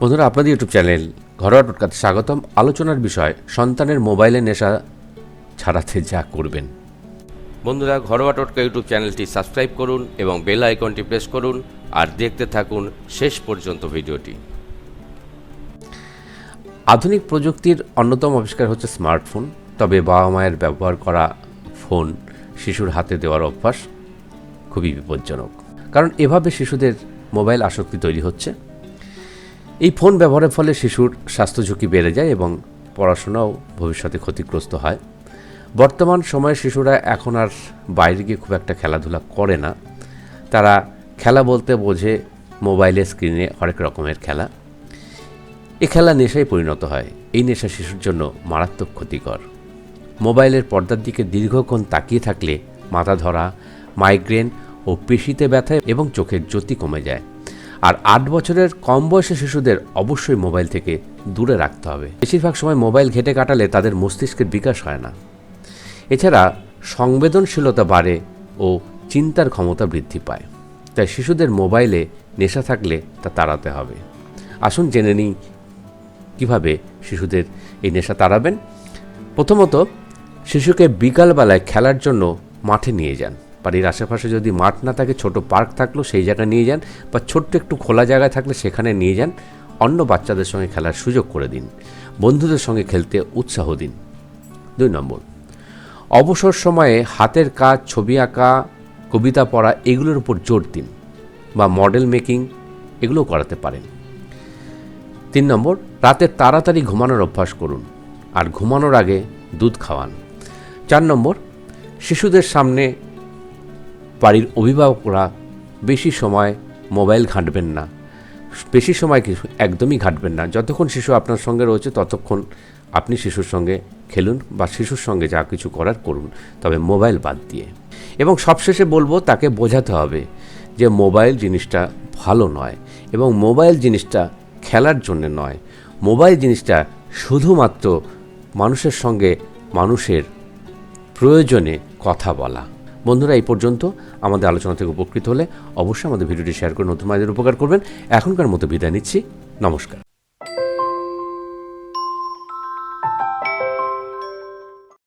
বন্ধুরা, আপনাদের YouTube channel ঘরোয়া টোটকাতে স্বাগতম। আলোচনার বিষয়, সন্তানের মোবাইলে নেশা ছাড়াতে যা করবেন। বন্ধুরা, ঘরোয়া টোটকা ইউটিউব চ্যানেলটি সাবস্ক্রাইব করুন এবং বেল আইকনটি প্রেস করুন আর দেখতে থাকুন শেষ পর্যন্ত ভিডিওটি। আধুনিক প্রযুক্তির অন্যতম আবিষ্কার হচ্ছে স্মার্টফোন, তবে বাবা মায়ের ব্যবহার করা ফোন শিশুর হাতে দেওয়ার অভ্যাস খুবই বিপজ্জনক। কারণ এভাবে শিশুদের মোবাইল আসক্তি তৈরি হচ্ছে। এই ফোন ব্যবহারের ফলে শিশুর স্বাস্থ্য ঝুঁকি বেড়ে যায় এবং পড়াশোনাও ভবিষ্যতে ক্ষতিগ্রস্ত হয়। বর্তমান সময়ে শিশুরা এখন আর বাইরে গিয়ে খুব একটা খেলাধুলা করে না। তারা খেলা বলতে বোঝে মোবাইলের স্ক্রিনে হরেক রকমের খেলা। এ খেলা নেশায় পরিণত হয়। এই নেশা শিশুর জন্য মারাত্মক ক্ষতিকর। মোবাইলের পর্দার দিকে দীর্ঘক্ষণ তাকিয়ে থাকলে মাথা ধরা, মাইগ্রেন ও পেশিতে ব্যথা এবং চোখের জ্যোতি কমে যায়। আর আট বছরের কম বয়সী শিশুদের অবশ্যই মোবাইল থেকে দূরে রাখতে হবে। বেশিরভাগ সময় মোবাইল ঘেটে কাটালে তাদের মস্তিষ্কের বিকাশ হয় না। এছাড়া সংবেদনশীলতা বাড়ে ও চিন্তার ক্ষমতা বৃদ্ধি পায়। তাই শিশুদের মোবাইলে নেশা থাকলে তা তাড়াতে হবে। আসুন জেনে নিই কীভাবে শিশুদের এই নেশা তাড়াবেন। প্রথমত, শিশুকে বিকালবেলায় খেলার জন্য মাঠে নিয়ে যান। বাড়ির আশেপাশে যদি মাঠ না থাকে, ছোট পার্ক থাকলেও সেই জায়গায় নিয়ে যান বা ছোট্ট একটু খোলা জায়গায় থাকলে সেখানে নিয়ে যান। অন্য বাচ্চাদের সঙ্গে খেলার সুযোগ করে দিন। বন্ধুদের সঙ্গে খেলতে উৎসাহ দিন। দুই নম্বর। অবসর সময়ে হাতের কাজ, ছবি আঁকা, কবিতা পড়া, এগুলোর উপর জোর দিন বা মডেল মেকিং এগুলো করাতে পারেন। তিন নম্বর, রাতে তাড়াতাড়ি ঘুমানোর অভ্যাস করুন আর ঘুমানোর আগে দুধ খাওয়ান। চার নম্বর, শিশুদের সামনে বাড়ির অভিভাবকরা বেশি সময় মোবাইল ঘাঁটবেন না। বেশি সময় কিছু একদমই ঘাঁটবেন না। যতক্ষণ শিশু আপনার সঙ্গে রয়েছে, ততক্ষণ আপনি শিশুর সঙ্গে খেলুন বা শিশুর সঙ্গে যা কিছু করার করুন, তবে মোবাইল বাদ দিয়ে। এবং সবশেষে বলব, তাকে বোঝাতে হবে যে মোবাইল জিনিসটা ভালো নয় এবং মোবাইল জিনিসটা খেলার জন্য নয়। মোবাইল জিনিসটা শুধুমাত্র মানুষের সঙ্গে মানুষের প্রয়োজনে কথা বলা। বন্ধুরা, এই পর্যন্ত আমাদের আলোচনা থেকে উপকৃত হলে অবশ্যই আমাদের ভিডিওটি শেয়ার করে নতুন মায়েদের উপকার করবেন। এখনকার মতো বিদায় নিচ্ছি। নমস্কার।